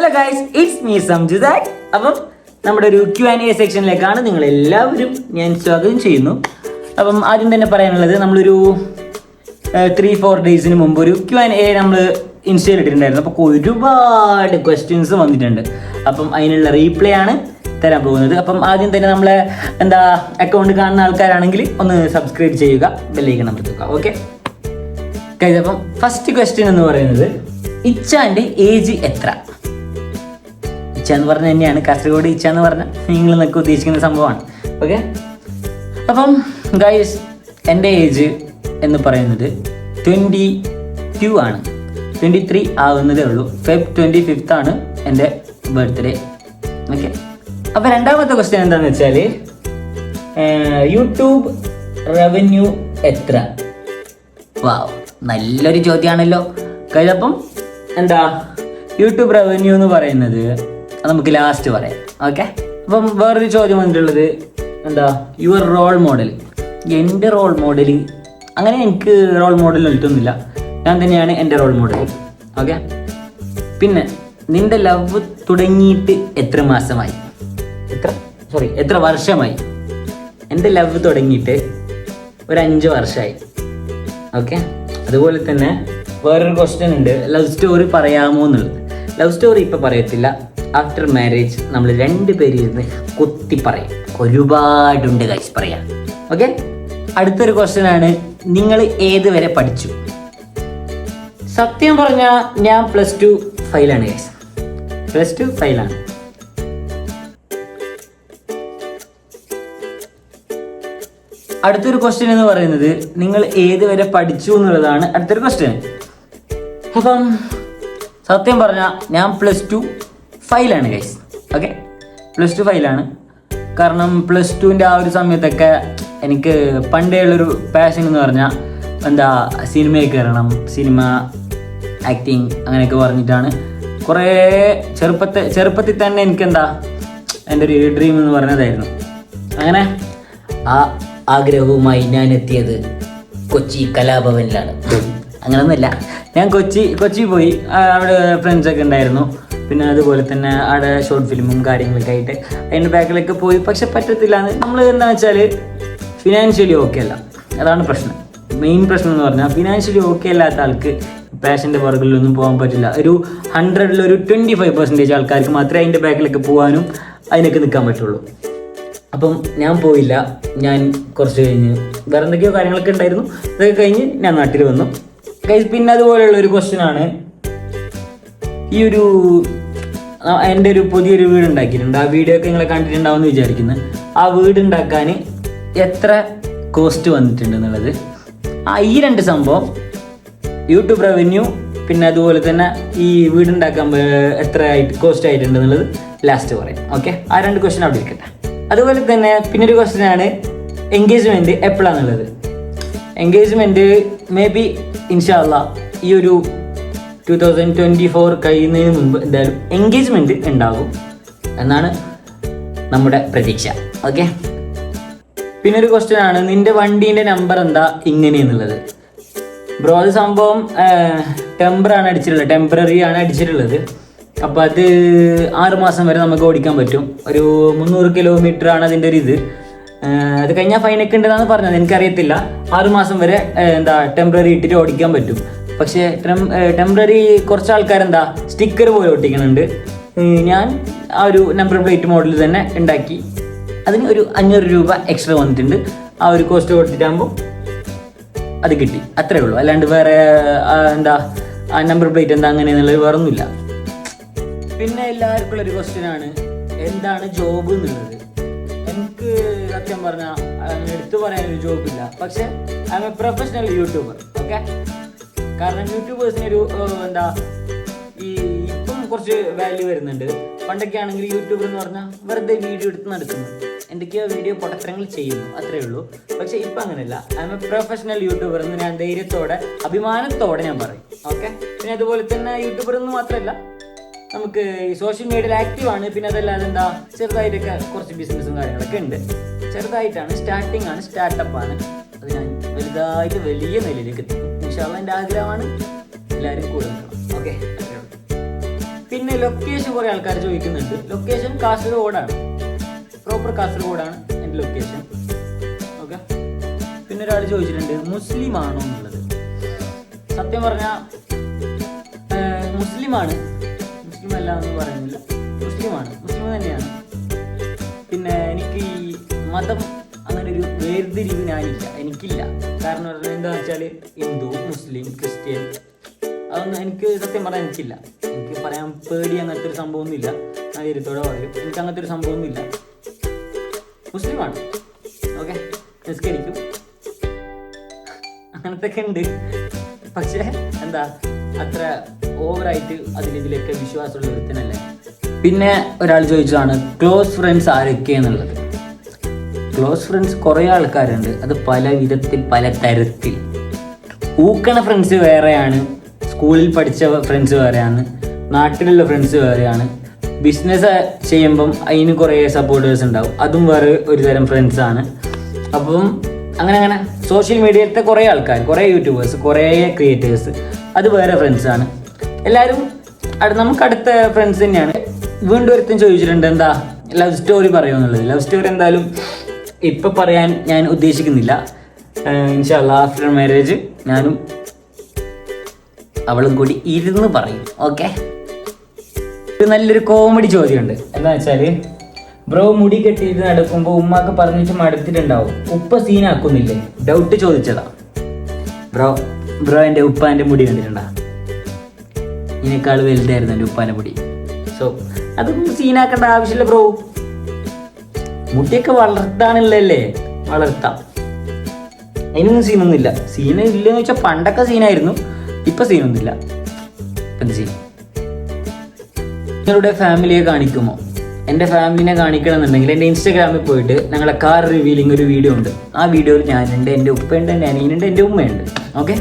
Hello guys it's me സംജിതാക് അപ്പം നമ്മുടെ ഒരു ക്യു ആൻഡ് എ സെക്ഷനിലേക്കാണ് നിങ്ങൾ എല്ലാവരും ഞാൻ സ്വാഗതം ചെയ്യുന്നു. അപ്പം ആദ്യം തന്നെ പറയാനുള്ളത് നമ്മളൊരു ത്രീ ഫോർ ഡേയ്സിന് മുമ്പ് ഒരു ക്യു ആൻഡ് എ നമ്മൾ ഇൻസ്റ്റയിൽ ഇട്ടിട്ടുണ്ടായിരുന്നു. അപ്പോൾ ഒരുപാട് ക്വസ്റ്റ്യൻസ് വന്നിട്ടുണ്ട്. അപ്പം അതിനുള്ള റീപ്ലേ ആണ് തരാൻ പോകുന്നത്. അപ്പം ആദ്യം തന്നെ നമ്മളെ എന്താ അക്കൗണ്ട് കാണുന്ന ആൾക്കാരാണെങ്കിൽ ഒന്ന് സബ്സ്ക്രൈബ് ചെയ്യുക. ബെല്ലൈക്കൺ അമർത്തുക ഓക്കെ കഴിഞ്ഞപ്പം ഫസ്റ്റ് ക്വസ്റ്റ്യൻ എന്ന് പറയുന്നത് ഇച്ചാന്റെ ഏജ് എത്ര? ഇച്ച എന്ന് പറഞ്ഞ തന്നെയാണ്. കാസർഗോഡ് ഇച്ച എന്ന് പറഞ്ഞ നിങ്ങൾ നിങ്ങൾക്ക് ഉദ്ദേശിക്കുന്ന സംഭവമാണ്. ഓക്കെ അപ്പം ഗൈസ് എന്റെ ഏജ് എന്ന് പറയുന്നത് ട്വന്റി ടു ആണ്. ട്വന്റി ത്രീ ആകുന്നതേ ഉള്ളൂ. ഫെബ് ട്വന്റി ഫിഫ്ത്ത് ആണ് എന്റെ ബർത്ത്ഡേ ഓക്കെ അപ്പോൾ രണ്ടാമത്തെ ക്വസ്റ്റ്യൻ എന്താണെന്ന് വെച്ചാൽ യൂട്യൂബ് റവന്യൂ എത്ര? വാവ് നല്ലൊരു ചോദ്യമാണല്ലോ. കഴിഞ്ഞപ്പം എന്താ? യൂട്യൂബ് റവന്യൂ എന്ന് പറയുന്നത് അത് നമുക്ക് ലാസ്റ്റ് പറയാം. ഓക്കെ അപ്പം വേറൊരു ചോദ്യം വന്നിട്ടുള്ളത് എന്താ? യുവർ റോൾ മോഡൽ എന്റെ റോൾ മോഡൽ അങ്ങനെ എനിക്ക് റോൾ മോഡൽ കിട്ടുന്നില്ല. ഞാൻ തന്നെയാണ് എന്റെ റോൾ മോഡൽ ഓക്കെ പിന്നെ നിന്റെ ലവ് തുടങ്ങിയിട്ട് എത്ര മാസമായി? എത്ര? സോറി എത്ര വർഷമായി? എന്റെ ലവ് തുടങ്ങിയിട്ട് ഒരു അഞ്ച് വർഷമായി. ഓക്കെ അതുപോലെ തന്നെ വേറൊരു ക്വസ്റ്റ്യൻ ഉണ്ട്. ലവ് സ്റ്റോറി പറയാമോ എന്നുള്ളത്. ലവ് സ്റ്റോറി ഇപ്പം പറയത്തില്ല. ആഫ്റ്റർ മാരേജ് നമ്മൾ രണ്ട് ഇരുന്ന് കുത്തി പറയും. ഒരുപാടുണ്ട് ഗൈസ് പറയാം ഓക്കെ അടുത്തൊരു ക്വസ്റ്റ്യൻ ആണ്. നിങ്ങൾ ഏത് വരെ പഠിച്ചു? സത്യം പറഞ്ഞാൽ ഞാൻ പ്ലസ് ടു ഫൈലാണ് ഗൈസ് പ്ലസ് ടു ഫൈലാണ് അടുത്തൊരു ക്വസ്റ്റ്യൻ എന്ന് പറയുന്നത് നിങ്ങൾ ഏത് വരെ പഠിച്ചു എന്നുള്ളതാണ് അടുത്തൊരു ക്വസ്റ്റ്യൻ അപ്പം സത്യം പറഞ്ഞാൽ ഞാൻ പ്ലസ് ടു ഫൈലാണ് ഗൈസ് ഓക്കെ പ്ലസ് ടു ഫൈലാണ് കാരണം പ്ലസ് ടുവിന്റെ ആ ഒരു സമയത്തൊക്കെ എനിക്ക് പണ്ടേ ഉള്ളൊരു പാഷൻ എന്ന് പറഞ്ഞാൽ എന്താ സിനിമയിൽ കയറണം സിനിമ ആക്ടിങ് അങ്ങനെയൊക്കെ പറഞ്ഞിട്ടാണ്. കുറേ ചെറുപ്പത്തെ ചെറുപ്പത്തിൽ തന്നെ എനിക്കെന്താ എന്റെ ഒരു ഡ്രീം എന്ന് പറഞ്ഞതായിരുന്നു. അങ്ങനെ ആ ആഗ്രഹവുമായി ഞാൻ എത്തിയത് കൊച്ചി കലാഭവനിലാണ്. അങ്ങനെയൊന്നുമില്ല ഞാൻ കൊച്ചി കൊച്ചി പോയി. അവിടെ ഫ്രണ്ട്സൊക്കെ ഉണ്ടായിരുന്നു. പിന്നെ അതുപോലെ തന്നെ അവിടെ ഷോർട്ട് ഫിലിമും കാര്യങ്ങളൊക്കെ ആയിട്ട് അതിന്റെ ബാക്കിലൊക്കെ പോയി. പക്ഷെ പറ്റത്തില്ല നമ്മൾ എന്താ വെച്ചാൽ ഫിനാൻഷ്യലി ഓക്കെ അല്ല. അതാണ് പ്രശ്നം. മെയിൻ പ്രശ്നം എന്ന് പറഞ്ഞാൽ ഫിനാൻഷ്യലി ഓക്കെ അല്ലാത്ത ആൾക്ക് പാഷന്റെ വർക്കിലൊന്നും പോകാൻ പറ്റില്ല. ഒരു ഹൺഡ്രഡിൽ ഒരു ട്വന്റി ഫൈവ് പെർസെന്റേജ് ആൾക്കാർക്ക് മാത്രമേ അതിന്റെ ബാക്കിലൊക്കെ പോകാനും അതിനൊക്കെ നിൽക്കാൻ പറ്റുള്ളൂ. അപ്പം ഞാൻ പോയില്ല. ഞാൻ കുറച്ച് കഴിഞ്ഞ് വേറെ എന്തൊക്കെയോ കാര്യങ്ങളൊക്കെ ഉണ്ടായിരുന്നു. ഇതൊക്കെ കഴിഞ്ഞ് ഞാൻ നാട്ടിൽ വന്നു. പിന്നെ അതുപോലെയുള്ള ഒരു ക്വസ്റ്റ്യൻ ആണ്. ഈ ഒരു എന്റെ ഒരു പുതിയൊരു വീട് ഉണ്ടാക്കിയിട്ടുണ്ട് ആ വീഡിയോ ഒക്കെ നിങ്ങളെ കണ്ടിട്ടുണ്ടാവും എന്ന് വിചാരിക്കുന്നു. ആ വീട് ഉണ്ടാക്കാൻ എത്ര കോസ്റ്റ് വന്നിട്ടുണ്ട് എന്നുള്ളത്? ആ ഈ രണ്ട് സംഭവം യൂട്യൂബ് റവന്യൂ പിന്നെ അതുപോലെ തന്നെ ഈ വീടുണ്ടാക്കാൻ എത്ര ആയിട്ട് കോസ്റ്റ് ആയിട്ടുണ്ട് എന്നുള്ളത് ലാസ്റ്റ് പറയാം. ഓക്കെ ആ രണ്ട് ക്വസ്റ്റൻ അവിടെ ഇരിക്കട്ടെ. അതുപോലെ തന്നെ പിന്നെ ഒരു ക്വസ്റ്റൻ ആണ് എൻഗേജ്മെന്റ് എപ്പോഴാണെന്നുള്ളത് എൻഗേജ്മെന്റ് മേ ബി ഇൻഷാല്ല ഈ ഒരു ടു തൗസൻഡ് ട്വന്റി ഫോർ കഴിയുന്നതിന് മുമ്പ് എന്തായാലും എൻഗേജ്മെന്റ് ഉണ്ടാകും എന്നാണ് നമ്മുടെ പ്രതീക്ഷ. ഓക്കെ പിന്നെ ഒരു ക്വസ്റ്റ്യൻ ആണ് നിന്റെ വണ്ടീന്റെ നമ്പർ എന്താ ഇങ്ങനെ എന്നുള്ളത്. ബ്രോ അത് സംഭവം ടെമ്പറാണ് അടിച്ചിട്ടുള്ളത്. ടെമ്പററി ആണ് അടിച്ചിട്ടുള്ളത്. അപ്പോൾ അത് ആറ് മാസം വരെ നമുക്ക് ഓടിക്കാൻ പറ്റും. ഒരു മുന്നൂറ് കിലോമീറ്റർ ആണ് അതിന്റെ ഒരു ഇത്. അത് കഴിഞ്ഞാൽ ഫൈനൊക്കെ ഉണ്ടെന്നാണ് പറഞ്ഞത്. എനിക്കറിയത്തില്ല. ആറ് മാസം വരെ എന്താ ടെമ്പററി ഇട്ടിട്ട് ഓടിക്കാൻ പറ്റും. പക്ഷേ ടെമ്പററി കുറച്ച് ആൾക്കാരെന്താ സ്റ്റിക്കർ പോലെ ഒട്ടിക്കുന്നുണ്ട് ഞാൻ ആ ഒരു നമ്പർ പ്ലേറ്റ് മോഡൽ തന്നെ ഉണ്ടാക്കി. അതിന് ഒരു അഞ്ഞൂറ് രൂപ എക്സ്ട്രാ വന്നിട്ടുണ്ട്. ആ ഒരു കോസ്റ്റ് കൊടുത്തിട്ടാകുമ്പോൾ അത് കിട്ടി. അത്രേ ഉള്ളൂ. അല്ലാണ്ട് വേറെ എന്താ ആ നമ്പർ പ്ലേറ്റ് എന്താ അങ്ങനെ എന്നുള്ളത് വേറെ ഒന്നുമില്ല പിന്നെ എല്ലാവർക്കും ഉള്ളൊരു ക്വസ്റ്റ്യൻ ആണ്. എന്താണ് ജോബ് എന്നുള്ളത്? എനിക്ക് സത്യം പറഞ്ഞാൽ എടുത്തു പറയാനൊരു ജോബില്ല പക്ഷെ I am a professional YouTuber okay കാരണം യൂട്യൂബേഴ്സിന് ഒരു എന്താ ഈ ഇപ്പം കുറച്ച് വാല്യൂ വരുന്നുണ്ട്. പണ്ടൊക്കെ ആണെങ്കിൽ യൂട്യൂബർ എന്ന് പറഞ്ഞാൽ വെറുതെ വീഡിയോ എടുത്ത് നടക്കുന്നു. എന്തൊക്കെയോ വീഡിയോ പൊട്ടത്തരങ്ങൾ ചെയ്യുന്നു അത്രേ ഉള്ളൂ. പക്ഷെ ഇപ്പം അങ്ങനെയല്ല. I am a professional YouTuber എന്ന് ഞാൻ ധൈര്യത്തോടെ അഭിമാനത്തോടെ ഞാൻ പറയും. ഓക്കെ പിന്നെ അതുപോലെ തന്നെ യൂട്യൂബർ എന്ന് മാത്രമല്ല നമുക്ക് ഈ സോഷ്യൽ മീഡിയയിൽ ആക്റ്റീവ് ആണ്. പിന്നെ അതല്ലാതെ എന്താ ചെറുതായിട്ടൊക്കെ കുറച്ച് ബിസിനസ്സും കാര്യങ്ങളൊക്കെ ഉണ്ട്. ചെറുതായിട്ടാണ് സ്റ്റാർട്ടിംഗ് ആണ് സ്റ്റാർട്ടപ്പ് ആണ്. അത് ഞാൻ വലുതായിട്ട് വലിയ നിലയിലേക്ക് എത്തും ഇൻഷാല്ല എന്റെ ആഗ്രഹമാണ്. എല്ലാവരും കൂടെ ഓക്കെ പിന്നെ ലൊക്കേഷൻ കുറെ ആൾക്കാർ ചോദിക്കുന്നുണ്ട്. ലൊക്കേഷൻ കാസർഗോഡാണ്. പ്രോപ്പർ കാസർഗോഡാണ് എന്റെ ലൊക്കേഷൻ ഓക്കെ പിന്നെ ഒരാൾ ചോദിച്ചിട്ടുണ്ട് മുസ്ലിം ആണോ എന്നുള്ളത്? സത്യം പറഞ്ഞാൽ മുസ്ലിമാണ്. മുസ്ലിം അല്ല എന്ന് പറയുന്നില്ല. മുസ്ലിമാണ്. മുസ്ലിം തന്നെയാണ്. പിന്നെ എനിക്ക് ഈ മതം ഒരു വേർതിരിവ് ഞാനില്ല എനിക്കില്ല. കാരണം പറഞ്ഞാൽ എന്താ വെച്ചാൽ ഹിന്ദു മുസ്ലിം ക്രിസ്ത്യൻ അതൊന്നും എനിക്ക് സത്യം പറയാൻ എനിക്കില്ല. എനിക്ക് പറയാൻ പേടി അങ്ങനത്തെ ഒരു സംഭവമൊന്നുമില്ല. ഞാൻ ധൈര്യത്തോടെ പറയും. എനിക്ക് അങ്ങനത്തെ ഒരു സംഭവമൊന്നുമില്ല. മുസ്ലിമാണ്. ഓക്കെ? നിസ്കരിക്കും. അങ്ങനത്തെ ഒക്കെ ഉണ്ട്. പക്ഷേ എന്താ അത്ര ഓവറായിട്ട് അതിലിതിലൊക്കെ വിശ്വാസമുള്ള ഒരുത്തനല്ലേ. പിന്നെ ഒരാൾ ചോദിച്ചതാണ് ക്ലോസ് ഫ്രണ്ട്സ് ആരൊക്കെ എന്നുള്ളത്. ക്ലോസ് ഫ്രണ്ട്സ് കുറേ ആൾക്കാരുണ്ട്. അത് പല വിധത്തിൽ പല തരത്തിൽ. ഊക്കണ ഫ്രണ്ട്സ് വേറെയാണ്. സ്കൂളിൽ പഠിച്ച ഫ്രണ്ട്സ് വേറെയാണ്. നാട്ടിലുള്ള ഫ്രണ്ട്സ് വേറെയാണ്. ബിസിനസ് ചെയ്യുമ്പം അതിന് കുറേ സപ്പോർട്ടേഴ്സ് ഉണ്ടാവും. അതും വേറെ ഒരു തരം ഫ്രണ്ട്സാണ് അപ്പം അങ്ങനെ അങ്ങനെ. സോഷ്യൽ മീഡിയയിലത്തെ കുറേ ആൾക്കാർ കുറേ യൂട്യൂബേഴ്സ് കുറേ ക്രിയേറ്റേഴ്സ് അത് വേറെ ഫ്രണ്ട്സാണ് എല്ലാവരും നമുക്ക് അടുത്ത ഫ്രണ്ട്സ് തന്നെയാണ്. വീണ്ടും ഒരുത്തും ചോദിച്ചിട്ടുണ്ട് എന്താ? ലവ് സ്റ്റോറി പറയുമെന്നുള്ളത് ലവ് സ്റ്റോറി എന്തായാലും ഇപ്പൊ പറയാൻ ഞാൻ ഉദ്ദേശിക്കുന്നില്ല. ആഫ്റ്റർ മാരേജ് ഞാനും അവളും കൂടി ഇരുന്ന് പറയും. ഓക്കെ ഒരു നല്ലൊരു കോമഡി ചോദ്യമുണ്ട്. എന്താ വെച്ചാൽ ബ്രോ മുടി കെട്ടിയിട്ട് നടക്കുമ്പോൾ ഉമ്മാക്ക് പറഞ്ഞിട്ട് മടുത്തിട്ടുണ്ടാവും. ഉപ്പ സീനാക്കുന്നില്ലേ ഡൗട്ട് ചോദിച്ചതാ. ബ്രോ ബ്രോ എന്റെ ഉപ്പാന്റെ മുടി കണ്ടിട്ടുണ്ടാ? ഇതിനേക്കാൾ വലുതായിരുന്നു എന്റെ ഉപ്പാന്റെ മുടി. സോ അതൊന്നും സീനാക്കേണ്ട ആവശ്യമില്ല ബ്രോ മുടിയൊക്കെ വളർത്താനുള്ളല്ലേ വളർത്താം. അതിനൊന്നും സീനൊന്നുമില്ല. സീന ഇല്ലെന്ന് വെച്ചാൽ പണ്ടൊക്കെ സീനായിരുന്നു. ഇപ്പൊ സീനൊന്നുമില്ല. ഇപ്പൊ ചെയ്യും? നിങ്ങളുടെ ഫാമിലിയെ കാണിക്കുമോ? എന്റെ ഫാമിലിനെ കാണിക്കണമെന്നുണ്ടെങ്കിൽ എന്റെ ഇൻസ്റ്റാഗ്രാമിൽ പോയിട്ട് ഞങ്ങളെ കാർ റിവീലിംഗ് ഒരു വീഡിയോ ഉണ്ട്. ആ വീഡിയോയിൽ ഞാനുണ്ട് എന്റെ ഉപ്പയുണ്ട് എന്റെ അനിയനുണ്ട് എന്റെ ഉമ്മയുണ്ട്. ഓക്കെ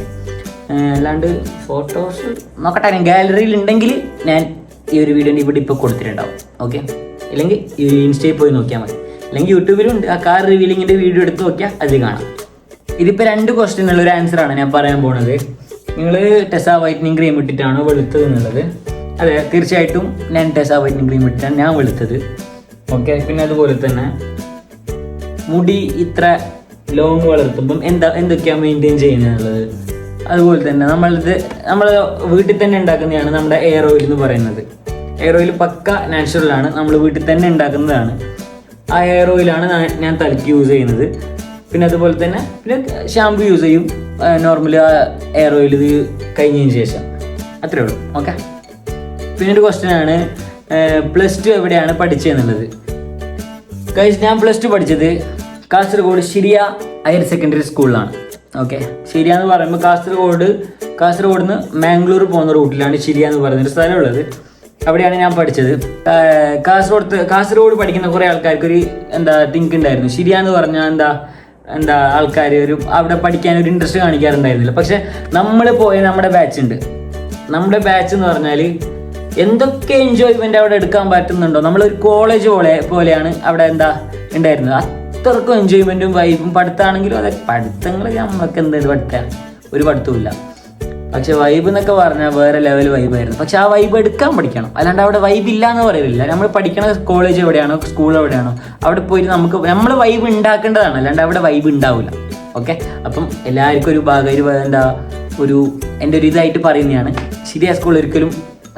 അല്ലാണ്ട് ഫോട്ടോസ് നോക്കട്ടെ ഞാൻ ഗാലറിയിൽ ഉണ്ടെങ്കിൽ ഞാൻ ഈ ഒരു വീഡിയോ ഇവിടെ ഇപ്പോൾ കൊടുത്തിട്ടുണ്ടാവും. ഓക്കെ ഇല്ലെങ്കിൽ ഈ ഇൻസ്റ്റയിൽ പോയി നോക്കിയാൽ മതി. അല്ലെങ്കിൽ യൂട്യൂബിലുണ്ട്. ആ കാർ റിവീലിങ്ങിന്റെ വീഡിയോ എടുത്ത് നോക്കിയാൽ അത് കാണാം. ഇതിപ്പോൾ രണ്ട് ക്വസ്റ്റ്യനുള്ള ഒരു ആൻസർ ആണ് ഞാൻ പറയാൻ പോണത്. നിങ്ങൾ ടെസ വൈറ്റനിങ് ക്രീം ഇട്ടിട്ടാണോ വെളുത്തത് എന്നുള്ളത്? അതെ തീർച്ചയായിട്ടും ഞാൻ ടെസ വൈറ്റനിങ് ക്രീം ഇട്ടിട്ടാണ് ഞാൻ വെളുത്തത്. ഓക്കെ പിന്നെ അതുപോലെ തന്നെ മുടി ഇത്ര ലോങ് വളർത്തുമ്പം എന്താ എന്തൊക്കെയാണ് മെയിന്റെയിൻ ചെയ്യുന്നത് അതുപോലെ തന്നെ നമ്മളിത് നമ്മൾ വീട്ടിൽ തന്നെ ഉണ്ടാക്കുന്നതാണ് നമ്മുടെ എയർ ഓയിൽ എന്ന് പറയുന്നത്. എയർ ഓയിൽ പക്ക നാച്ചുറൽ ആണ്. നമ്മൾ വീട്ടിൽ തന്നെ ഉണ്ടാക്കുന്നതാണ്. ആ ഹെയർ ഓയിലാണ് ഞാൻ- തലയ്ക്ക് യൂസ് ചെയ്യുന്നത്. പിന്നെ അതുപോലെ തന്നെ പിന്നെ ഷാമ്പു യൂസ് ചെയ്യും. നോർമലി ആ ഹെയർ ഓയിൽ ഇത് കഴിഞ്ഞതിന് ശേഷം. അത്രേ ഉള്ളൂ. ഓക്കെ പിന്നെ ഒരു ക്വസ്റ്റ്യൻ ആണ് പ്ലസ് ടു എവിടെയാണ് പഠിച്ചതെന്നുള്ളത് കഴിച്ച് ഞാൻ പ്ലസ് ടു പഠിച്ചത് കാസർഗോഡ് ശിരിയ ഹയർ സെക്കൻഡറി സ്കൂളിലാണ് ഓക്കെ ശിരിയ എന്ന് പറയുമ്പോൾ കാസർഗോഡ് കാസർഗോഡ് നിന്ന് മാംഗ്ലൂർ പോകുന്ന റൂട്ടിലാണ് ശിരിയ എന്ന് പറയുന്നൊരു സ്ഥലമുള്ളത് അവിടെയാണ് ഞാൻ പഠിച്ചത്. കാസർഗോഡ് കാസർഗോഡ് പഠിക്കുന്ന കുറേ ആൾക്കാർക്ക് ഒരു എന്താ തിങ്ക് ഉണ്ടായിരുന്നു. ശരിയാന്ന് പറഞ്ഞാൽ എന്താ എന്താ ആൾക്കാർ ഒരു അവിടെ പഠിക്കാൻ ഒരു ഇൻട്രസ്റ്റ് കാണിക്കാറുണ്ടായിരുന്നില്ല. പക്ഷെ നമ്മൾ പോയ നമ്മുടെ ബാച്ച് ഉണ്ട്. നമ്മുടെ ബാച്ച് എന്ന് പറഞ്ഞാൽ എന്തൊക്കെ എൻജോയ്മെന്റ് അവിടെ എടുക്കാൻ പറ്റുന്നുണ്ടോ? നമ്മളൊരു കോളേജ് പോലെ പോലെയാണ് അവിടെ എന്താ ഉണ്ടായിരുന്നത്. അത്രക്കും എൻജോയ്മെന്റും വൈബും പഠിത്തമാണെങ്കിലും അതെ പഠിത്തങ്ങൾ നമ്മൾക്ക് എന്ത് പഠിത്തം ഒരു പഠിത്തവും പക്ഷെ വൈബ് എന്നൊക്കെ പറഞ്ഞാൽ വേറെ ലെവൽ വൈബായിരുന്നു പക്ഷെ ആ വൈബ് എടുക്കാൻ പഠിക്കണം. അല്ലാണ്ട് അവിടെ വൈബ് ഇല്ല എന്ന് പറയില്ല നമ്മൾ പഠിക്കണ കോളേജ് എവിടെയാണോ സ്കൂൾ എവിടെയാണോ അവിടെ പോയിട്ട് നമുക്ക് നമ്മൾ വൈബ് ഉണ്ടാക്കേണ്ടതാണ്. അല്ലാണ്ട് അവിടെ വൈബ് ഉണ്ടാവില്ല ഓക്കെ അപ്പം എല്ലാവർക്കും ഒരു ഭാഗം ഒരു എന്താ ഒരു എന്റെ ഒരു ഇതായിട്ട് പറയുന്നതാണ്. ശരിയാ സ്കൂൾ ഒരിക്കലും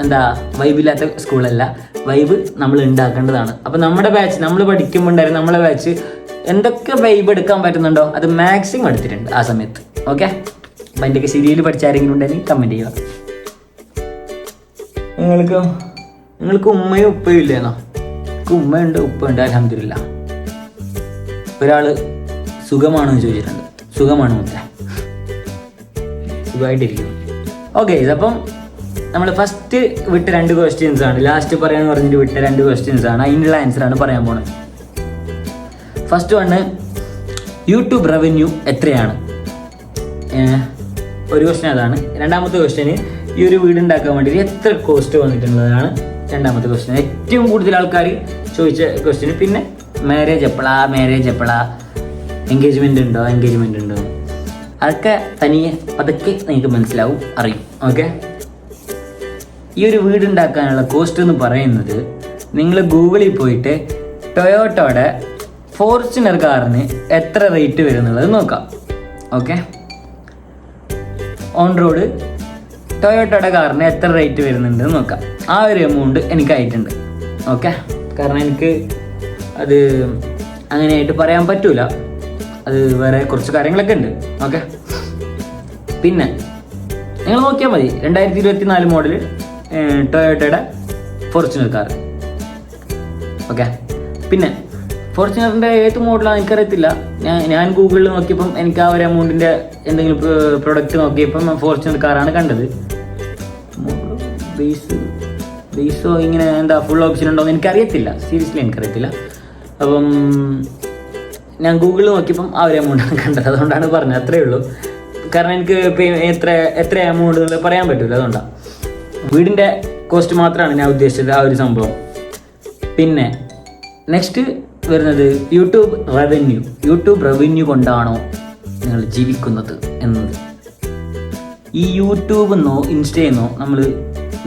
എന്താ വൈബില്ലാത്ത സ്കൂളല്ല വൈബ് നമ്മൾ ഉണ്ടാക്കേണ്ടതാണ്. അപ്പം നമ്മുടെ ബാച്ച് നമ്മൾ പഠിക്കുമ്പോൾ ഉണ്ടായിരുന്ന നമ്മളെ ബാച്ച് എന്തൊക്കെ വൈബ് എടുക്കാൻ പറ്റുന്നുണ്ടോ? അത് മാക്സിമം എടുത്തിട്ടുണ്ട് ആ സമയത്ത്. ഓക്കെ അപ്പം എന്റെ ശരിയിൽ പഠിച്ച ആരെങ്കിലും ഉണ്ടെങ്കിൽ കമന്റ് ചെയ്യുക. നിങ്ങൾക്ക് നിങ്ങൾക്ക് ഉമ്മയും ഉപ്പയും ഇല്ലേന്നോ? എനിക്ക് ഉമ്മയുണ്ട് ഉപ്പയുണ്ട് അലഹമില്ല ഒരാൾ സുഖമാണോ എന്ന് ചോദിച്ചിട്ടുണ്ട്. സുഖമാണ് മുത്ത? സുഖമായിട്ടിരിക്കുന്നു. ഓക്കെ ഇതപ്പം നമ്മൾ ഫസ്റ്റ് വിട്ട രണ്ട് ക്വസ്റ്റ്യൻസ് ആണ്. ലാസ്റ്റ് പറയാന്ന് പറഞ്ഞിട്ട് വിട്ട രണ്ട് ക്വസ്റ്റ്യൻസ് ആണ്. അതിനുള്ള ആൻസർ ആണ് പറയാൻ പോണത്. ഫസ്റ്റ് വണ് യൂട്യൂബ് റവന്യൂ എത്രയാണ്? ഒരു ക്വസ്റ്റ്യൻ അതാണ്. രണ്ടാമത്തെ ക്വസ്റ്റ്യന് ഈ ഒരു വീട് ഉണ്ടാക്കാൻ വേണ്ടി എത്ര കോസ്റ്റ് വന്നിട്ടുള്ളതാണ് രണ്ടാമത്തെ ക്വസ്റ്റ്യൻ ഏറ്റവും കൂടുതൽ ആൾക്കാർ ചോദിച്ച ക്വസ്റ്റ്യന് പിന്നെ മാരേജ് എപ്പോഴാ മാരേജ് എപ്പോഴാ എൻഗേജ്മെന്റ് ഉണ്ടോ എൻഗേജ്മെന്റ് ഉണ്ടോ? അതൊക്കെ തനിയെ അതൊക്കെ നിങ്ങൾക്ക് മനസ്സിലാവും അറിയും. ഓക്കെ ഈ ഒരു വീട് ഉണ്ടാക്കാനുള്ള കോസ്റ്റ് എന്ന് പറയുന്നത് നിങ്ങൾ ഗൂഗിളിൽ പോയിട്ട് ടൊയോട്ടോയുടെ ഫോർച്യൂണർ കാറിന് എത്ര റേറ്റ് വരുന്നുള്ളത് നോക്കാം. ഓക്കെ ഓൺ റോഡ് ടൊയോട്ടോയുടെ കാറിന് എത്ര റേറ്റ് വരുന്നുണ്ട് നോക്കാം. ആ ഒരു എമൗണ്ട് എനിക്കായിട്ടുണ്ട് ഓക്കെ കാരണം എനിക്ക് അത് അങ്ങനെയായിട്ട് പറയാൻ പറ്റൂല. അത് വേറെ കുറച്ച് കാര്യങ്ങളൊക്കെ ഉണ്ട്. ഓക്കെ പിന്നെ നിങ്ങൾ നോക്കിയാൽ മതി. രണ്ടായിരത്തി ഇരുപത്തി നാല് മോഡൽ ടൊയോട്ടയുടെ ഫോർച്യൂണർ കാർ ഓക്കെ പിന്നെ ഫോർച്യൂണറിന്റെ ഏത് മോഡലാണ് എനിക്കറിയത്തില്ല. ഞാൻ ഞാൻ ഗൂഗിളിൽ നോക്കിയപ്പം എനിക്ക് ആ ഒരു എമൗണ്ടിന്റെ എന്തെങ്കിലും പ്രൊഡക്റ്റ് നോക്കിയപ്പം ഫോർച്യൂണർ കാറാണ് കണ്ടത്. ബേസ് ബേസോ ഇങ്ങനെ എന്താ ഫുൾ ഓപ്ഷൻ ഉണ്ടോ എന്ന് എനിക്കറിയത്തില്ല. സീരിയസ്ലി എനിക്കറിയത്തില്ല. അപ്പം ഞാൻ ഗൂഗിളിൽ നോക്കിയപ്പം ആ ഒരു എമൗണ്ടാണ് കണ്ടത്. അതുകൊണ്ടാണ് പറഞ്ഞത്. അത്രേ ഉള്ളൂ. കാരണം എനിക്ക് എത്ര എത്ര എമൗണ്ട് പറയാൻ പറ്റില്ല അതുകൊണ്ടാണ് വീടിന്റെ കോസ്റ്റ് മാത്രമാണ് ഞാൻ ഉദ്ദേശിച്ചത് ആ ഒരു സംഭവം. പിന്നെ നെക്സ്റ്റ് വരുന്നത് യൂട്യൂബ് റവന്യൂ യൂട്യൂബ് റവന്യൂ കൊണ്ടാണോ നിങ്ങൾ ജീവിക്കുന്നത് എന്നത്. ഈ യൂട്യൂബ് എന്നോ ഇൻസ്റ്റയിൽ നിന്നോ നമ്മൾ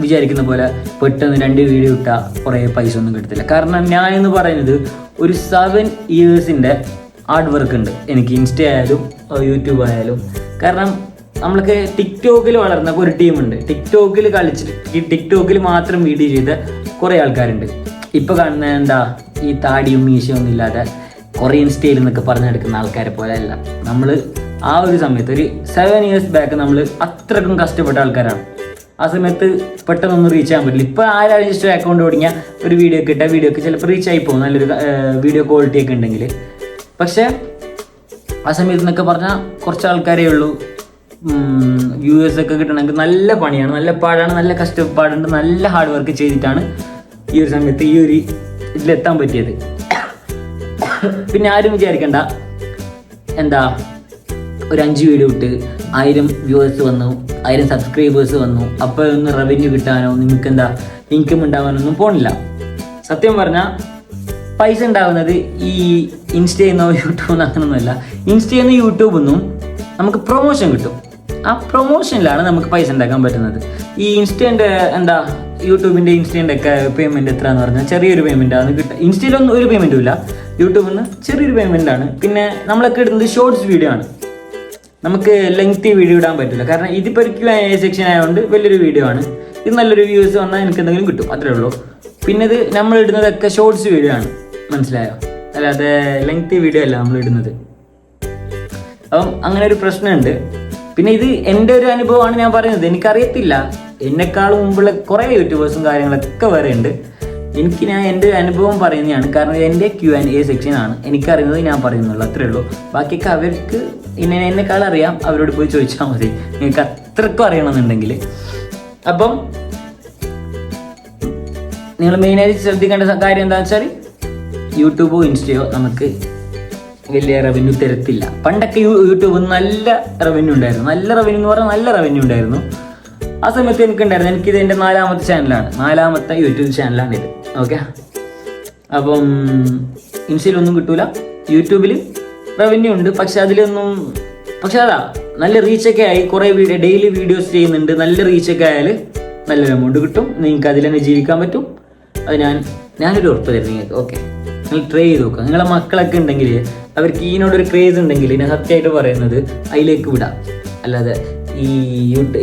വിചാരിക്കുന്ന പോലെ പെട്ടെന്ന് രണ്ട് വീഡിയോ ഇട്ടാൽ കുറേ പൈസ ഒന്നും കിട്ടത്തില്ല. കാരണം ഞാൻ എന്ന് പറയുന്നത് ഒരു സെവൻ ഇയേഴ്സിന്റെ ഹാർഡ് വർക്ക് ഉണ്ട്. എനിക്ക് ഇൻസ്റ്റ ആയാലും യൂട്യൂബ് ആയാലും. കാരണം നമ്മൾക്ക് ടിക്ടോക്കിൽ വളർന്ന ഒരു ടീമുണ്ട് ടിക്ടോക്കിൽ കളിച്ചിട്ട് ഈ ടിക്ടോക്കിൽ മാത്രം വീഡിയോ ചെയ്ത കുറേ ആൾക്കാരുണ്ട്. ഇപ്പോൾ കാണുന്ന എന്താ ഈ താടിയും മീശയും ഒന്നും ഇല്ലാതെ കുറേ സ്റ്റൈൽ എന്നൊക്കെ പറഞ്ഞെടുക്കുന്ന ആൾക്കാരെ പോലെ അല്ല നമ്മൾ ആ ഒരു സമയത്ത് ഒരു സെവൻ ഇയേഴ്സ് ബാക്ക് നമ്മൾ അത്രക്കും കഷ്ടപ്പെട്ട ആൾക്കാരാണ്. ആ സമയത്ത് പെട്ടെന്നൊന്നും റീച്ച് ചെയ്യാൻ പറ്റില്ല. ഇപ്പോൾ ആരാ രജിസ്റ്റർ അക്കൗണ്ട് ഓടിഞ്ഞ ഒരു വീഡിയോ ഒക്കെ ഇട്ടാൽ വീഡിയോ ഒക്കെ ചിലപ്പോൾ റീച്ച് ആയി പോകും. നല്ലൊരു വീഡിയോ ക്വാളിറ്റി ഒക്കെ ഉണ്ടെങ്കിൽ പക്ഷേ ആ സമയത്ത് എന്നൊക്കെ പറഞ്ഞാൽ കുറച്ച് ആൾക്കാരേ ഉള്ളൂ. വ്യൂവേഴ്സ് ഒക്കെ കിട്ടണമെങ്കിൽ നല്ല പണിയാണ്. നല്ല പാടാണ് നല്ല കഷ്ടപ്പാടുണ്ട് നല്ല ഹാർഡ് വർക്ക് ചെയ്തിട്ടാണ് ഈ ഒരു സമയത്ത് ഈ ഒരു ഇതിലെത്താൻ പറ്റിയത്. പിന്നെ ആരും വിചാരിക്കണ്ട. എന്താ ഒരു അഞ്ച് വീഡിയോ ഇട്ട് ആയിരം വ്യൂവേഴ്സ് വന്നു ആയിരം സബ്സ്ക്രൈബേഴ്സ് വന്നു. അപ്പോൾ ഒന്ന് റവന്യൂ കിട്ടാനോ നിങ്ങൾക്ക് എന്താ ഇൻകം ഉണ്ടാവാനൊന്നും പോണില്ല. സത്യം പറഞ്ഞാൽ പൈസ ഉണ്ടാവുന്നത് ഈ ഇൻസ്റ്റയിൽ നിന്നോ യൂട്യൂബിൽ നിന്നോ അങ്ങനെയൊന്നുമല്ല ഇൻസ്റ്റയിൽ നിന്ന് യൂട്യൂബിൽ നിന്നും നമുക്ക് പ്രൊമോഷൻ കിട്ടും. ആ പ്രൊമോഷനിലാണ് നമുക്ക് പൈസ ഉണ്ടാക്കാൻ പറ്റുന്നത്. ഈ ഇൻസ്റ്റന്റെ എന്താ യൂട്യൂബിന്റെ ഇൻസ്റ്റന്റെ ഒക്കെ പേയ്മെന്റ് എത്ര എന്ന് പറഞ്ഞാൽ ചെറിയൊരു പേയ്മെന്റ് ആണ്. കിട്ടുക ഇൻസ്റ്റയിലൊന്നും ഒരു പേയ്മെന്റും ഇല്ല. യൂട്യൂബിൽ നിന്ന് ചെറിയൊരു പേയ്മെന്റ് ആണ്. പിന്നെ നമ്മളൊക്കെ ഇടുന്നത് ഷോർട്സ് വീഡിയോ ആണ്. നമുക്ക് ലെങ്തി വീഡിയോ ഇടാൻ പറ്റില്ല. കാരണം ഇതിപ്പോൾ ഒരു ക്യൂ സെക്ഷൻ ആയതുകൊണ്ട് വലിയൊരു വീഡിയോ ആണ്. ഇത് നല്ലൊരു വ്യൂസ് വന്നാൽ എനിക്ക് എന്തെങ്കിലും കിട്ടും. അത്രേ ഉള്ളൂ. പിന്നെ ഇത് നമ്മൾ ഇടുന്നതൊക്കെ ഷോർട്സ് വീഡിയോ ആണ്. മനസ്സിലായോ? അല്ലാതെ ലെങ്തി വീഡിയോ അല്ല നമ്മൾ ഇടുന്നത്. അപ്പം അങ്ങനെ ഒരു പ്രശ്നമുണ്ട്. പിന്നെ ഇത് എന്റെ ഒരു അനുഭവമാണ് ഞാൻ പറയുന്നത്. എനിക്കറിയത്തില്ല. എന്നെക്കാളും മുമ്പുള്ള കുറേ യൂട്യൂബേഴ്സും കാര്യങ്ങളൊക്കെ വേറെ ഉണ്ട്. എനിക്ക് ഞാൻ എന്റെ ഒരു അനുഭവം പറയുന്നതാണ്. കാരണം എന്റെ ക്യു ആൻഡ് എ സെക്ഷൻ ആണ്. എനിക്കറിയുന്നത് ഞാൻ പറയുന്നുള്ളൂ. അത്രേ ഉള്ളൂ. ബാക്കിയൊക്കെ അവർക്ക് എന്നെ എന്നെക്കാൾ അറിയാം. അവരോട് പോയി ചോദിച്ചാൽ മതി. നിങ്ങൾക്ക് അത്രക്കും അറിയണമെന്നുണ്ടെങ്കിൽ. അപ്പം നിങ്ങൾ മെയിനായിട്ട് ശ്രദ്ധിക്കേണ്ട കാര്യം എന്താണെന്ന് വെച്ചാൽ യൂട്യൂബോ ഇൻസ്റ്റയോ നമുക്ക് വലിയ റവന്യൂ തരത്തില്ല. പണ്ടൊക്കെ യൂട്യൂബ് നല്ല റവന്യൂ ഉണ്ടായിരുന്നു. നല്ല റവന്യൂ എന്ന് പറഞ്ഞാൽ നല്ല റവന്യൂ ഉണ്ടായിരുന്നു. ആ സമയത്ത് എനിക്ക് ഉണ്ടായിരുന്നു എനിക്കിത് എന്റെ നാലാമത്തെ ചാനലാണ് നാലാമത്തെ യൂട്യൂബ് ചാനലാണ് ഇത്. ഓക്കെ അപ്പം ഇൻസ്റ്റയിലൊന്നും കിട്ടൂല. യൂട്യൂബിൽ റവന്യൂ ഉണ്ട്. പക്ഷെ അതിലൊന്നും പക്ഷെ അതാ നല്ല റീച്ചൊക്കെ ആയി. കുറേ വീഡിയോ ഡെയിലി വീഡിയോസ് ചെയ്യുന്നുണ്ട്. നല്ല റീച്ചൊക്കെ ആയാൽ നല്ലൊരു എമൗണ്ട് കിട്ടും. നിങ്ങൾക്ക് അതിൽ തന്നെ ജീവിക്കാൻ പറ്റും. അത് ഞാൻ ഞാനൊരു ഉറപ്പ് തരും നിങ്ങൾക്ക്. ഓക്കെ നിങ്ങൾ ട്രൈ ചെയ്ത് നോക്കുക നിങ്ങളെ മക്കളൊക്കെ ഉണ്ടെങ്കിൽ അവർക്ക് ഇതിനോടൊരു ക്രേസ് ഉണ്ടെങ്കിൽ ഞാൻ സത്യമായിട്ട് പറയുന്നത് അതിലേക്ക് വിടാം. അല്ലാതെ ഈ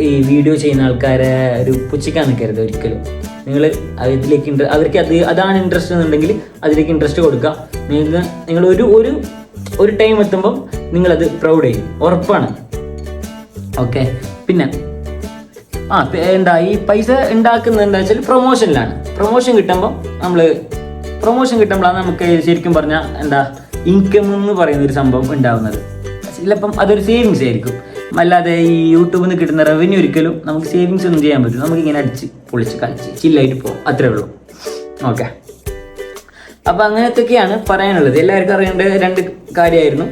ഈ വീഡിയോ ചെയ്യുന്ന ആൾക്കാരെ ഒരു പുച്ഛിക്കാൻ നിൽക്കരുത് ഒരിക്കലും. നിങ്ങൾ അതിലേക്ക് അവർക്ക് അത് അതാണ് ഇൻട്രസ്റ്റ് എന്നുണ്ടെങ്കിൽ അതിലേക്ക് ഇൻട്രസ്റ്റ് കൊടുക്കുക. നിങ്ങൾക്ക് നിങ്ങൾ ഒരു ഒരു ഒരു ടൈം എത്തുമ്പം നിങ്ങളത് പ്രൗഡ് ചെയ്യും ഉറപ്പാണ്. ഓക്കെ പിന്നെ ആ എന്താ ഈ പൈസ ഉണ്ടാക്കുന്നത് എന്താ വെച്ചാൽ പ്രൊമോഷനിലാണ് പ്രൊമോഷൻ കിട്ടുമ്പം നമ്മൾ പ്രൊമോഷൻ കിട്ടുമ്പോഴാണ് നമുക്ക് ശരിക്കും പറഞ്ഞാൽ എന്താ ഇൻകം എന്ന് പറയുന്ന ഒരു സംഭവം ഉണ്ടാവുന്നത്. ചിലപ്പം അതൊരു സേവിങ്സ് ആയിരിക്കും. അല്ലാതെ ഈ യൂട്യൂബിൽ നിന്ന് കിട്ടുന്ന റവന്യൂ ഒരിക്കലും നമുക്ക് സേവിങ്സ് ഒന്നും ചെയ്യാൻ പറ്റില്ല. നമുക്ക് ഇങ്ങനെ അടിച്ച് പൊളിച്ച് കളിച്ച് ചില്ലായിട്ട് പോകും അത്രേ ഉള്ളൂ. ഓക്കെ അപ്പം അങ്ങനത്തൊക്കെയാണ് പറയാനുള്ളത്. എല്ലാവർക്കും അറിയേണ്ട രണ്ട് കാര്യമായിരുന്നു.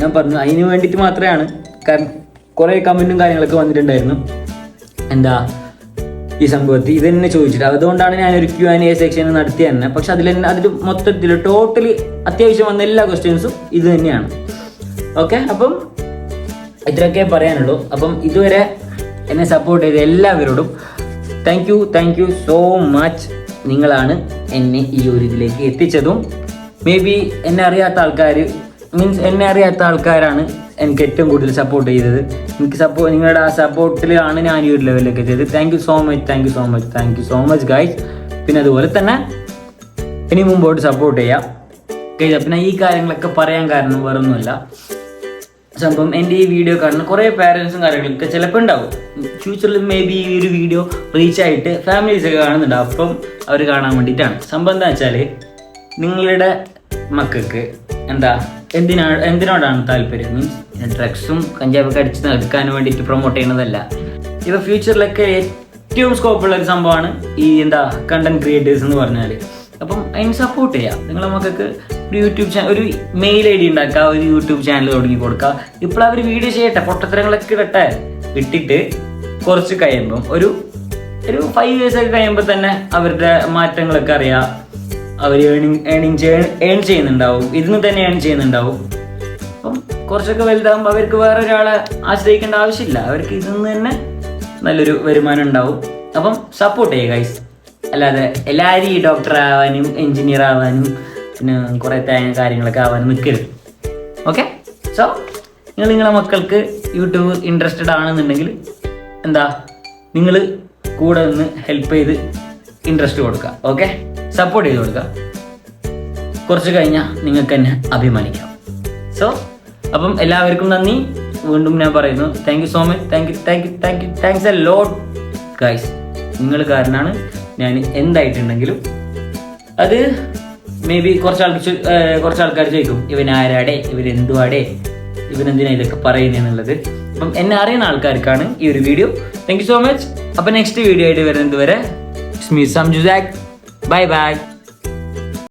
ഞാൻ പറഞ്ഞു അതിന് വേണ്ടിയിട്ട് മാത്രമാണ്. കാരണം കുറേ കമന്റും കാര്യങ്ങളൊക്കെ വന്നിട്ടുണ്ടായിരുന്നു. എന്താ ഈ സംഭവത്തിൽ ഇത് തന്നെ ചോദിച്ചിട്ട്. അതുകൊണ്ടാണ് ഞാനൊരു ക്യു ആൻഡ് എ സെക്ഷൻ നടത്തി തന്നെ. പക്ഷെ അതിൽ തന്നെ അതിൽ മൊത്തത്തിൽ ടോട്ടലി അത്യാവശ്യം വന്ന എല്ലാ ക്വസ്റ്റ്യൻസും ഇത് തന്നെയാണ്. ഓക്കെ അപ്പം ഇത്രയൊക്കെ പറയാനുള്ളൂ. അപ്പം ഇതുവരെ എന്നെ സപ്പോർട്ട് ചെയ്ത എല്ലാവരോടും thank you thank you so much നിങ്ങളാണ് എന്നെ ഈ ഒരു ഇതിലേക്ക് എത്തിച്ചതും. മേ ബി എന്നെ അറിയാത്ത ആൾക്കാർ മീൻസ് എന്നെ അറിയാത്ത ആൾക്കാരാണ് എനിക്ക് ഏറ്റവും കൂടുതൽ സപ്പോർട്ട് ചെയ്തത്. എനിക്ക് സപ്പോർട്ട് നിങ്ങളുടെ ആ സപ്പോർട്ടിലാണ് ഞാൻ ഈ ഒരു ലെവലിലേക്ക് എത്തിയത്. Thank you so much thank you so much thank you so much guys പിന്നെ അതുപോലെ തന്നെ ഇനി മുമ്പോട്ട് സപ്പോർട്ട് ചെയ്യാം. കഴിച്ച പിന്നെ ഈ കാര്യങ്ങളൊക്കെ പറയാൻ കാരണം വേറൊന്നുമല്ല. സംഭവം എന്റെ ഈ വീഡിയോ കാണുന്ന കുറേ പാരൻസും കാര്യങ്ങളൊക്കെ ചിലപ്പോൾ ഉണ്ടാവും. ഫ്യൂച്ചറിൽ മേ ബി ഈ ഒരു വീഡിയോ റീച്ച് ആയിട്ട് ഫാമിലീസൊക്കെ കാണുന്നുണ്ടാവും അപ്പം അവർ കാണാൻ വേണ്ടിയിട്ടാണ്. സംഭവം എന്താ വെച്ചാൽ നിങ്ങളുടെ മക്കൾക്ക് എന്താ എന്തിനാണ് എന്തിനോടാണ് താല്പര്യം? മീൻസ് ഡ്രഗ്സും കഞ്ചാവൊക്കെ അടിച്ച് നടക്കാൻ വേണ്ടിയിട്ട് പ്രൊമോട്ട് ചെയ്യുന്നതല്ല ഇപ്പോൾ ഫ്യൂച്ചറിലൊക്കെ ഏറ്റവും സ്കോപ്പുള്ള ഒരു സംഭവമാണ് ഈ എന്താ കണ്ടന്റ് ക്രിയേറ്റേഴ്സ് എന്ന് പറഞ്ഞാൽ അപ്പം അതിന് സപ്പോർട്ട് ചെയ്യാം. നിങ്ങളെ മക്കൾക്ക് ഒരു യൂട്യൂബ് ചാനൽ ഒരു മെയിൽ ഐ ഡി ഉണ്ടാക്കുക ഒരു യൂട്യൂബ് ചാനൽ തുടങ്ങി കൊടുക്കുക. ഇപ്പോൾ അവർ വീഡിയോ ചെയ്യട്ടെ. പൊട്ടത്തരങ്ങളൊക്കെ ഇടട്ടെ. ഇട്ടിട്ട് കുറച്ച് കഴിയുമ്പം ഒരു ഒരു ഫൈവ് ഇയേഴ്സൊക്കെ കഴിയുമ്പോൾ തന്നെ അവരുടെ മാറ്റങ്ങളൊക്കെ അറിയാം. അവർ ഏണിങ് ഏണിങ് ഏൺ ചെയ്യുന്നുണ്ടാവും. ഇതിന് തന്നെ ഏൺ ചെയ്യുന്നുണ്ടാവും. അപ്പം കുറച്ചൊക്കെ വലുതാകുമ്പോൾ അവർക്ക് വേറെ ഒരാളെ ആശ്രയിക്കേണ്ട ആവശ്യമില്ല. അവർക്ക് ഇതിൽ നിന്ന് തന്നെ നല്ലൊരു വരുമാനം ഉണ്ടാവും. അപ്പം സപ്പോർട്ട് ചെയ്യുക ഗൈസ് അല്ലാതെ എല്ലാവരും ഈ ഡോക്ടർ ആവാനും എഞ്ചിനീയർ ആവാനും പിന്നെ കുറേ തേങ്ങ കാര്യങ്ങളൊക്കെ ആവാനും നിൽക്കരുത് ഓക്കെ സോ നിങ്ങൾ നിങ്ങളെ മക്കൾക്ക് യൂട്യൂബ് ഇൻട്രസ്റ്റഡ് ആണെന്നുണ്ടെങ്കിൽ എന്താ? നിങ്ങൾ കൂടെ നിന്ന് ഹെൽപ്പ് ചെയ്ത് ഇൻട്രസ്റ്റ് കൊടുക്കുക. ഓക്കെ സപ്പോർട്ട് ചെയ്ത് കൊടുക്കുക കുറച്ച് കഴിഞ്ഞാൽ നിങ്ങൾക്ക് തന്നെ അഭിമാനിക്കാം. സോ അപ്പം എല്ലാവർക്കും നന്ദി. വീണ്ടും ഞാൻ പറയുന്നു. Thank you so much thank you thank you thank you thanks a lot guys നിങ്ങൾ കാരണമാണ് ഞാൻ എന്തായിട്ടുണ്ടെങ്കിലും അത് മേ ബി കുറച്ച് ആൾക്ക് കുറച്ച് ആൾക്കാർ ചോദിക്കും ഇവൻ ആരാടെ? ഇവൻ എന്തിനാ ഇതൊക്കെ പറയുന്നതെന്നുള്ളത് അപ്പം എന്നെ അറിയുന്ന ആൾക്കാർക്കാണ് ഈ ഒരു video thank you so much അപ്പം നെക്സ്റ്റ് വീഡിയോ ആയിട്ട് വരുന്നത് വരെ സ്മീസ് സംജു സംജുസാക് ബൈ ബൈ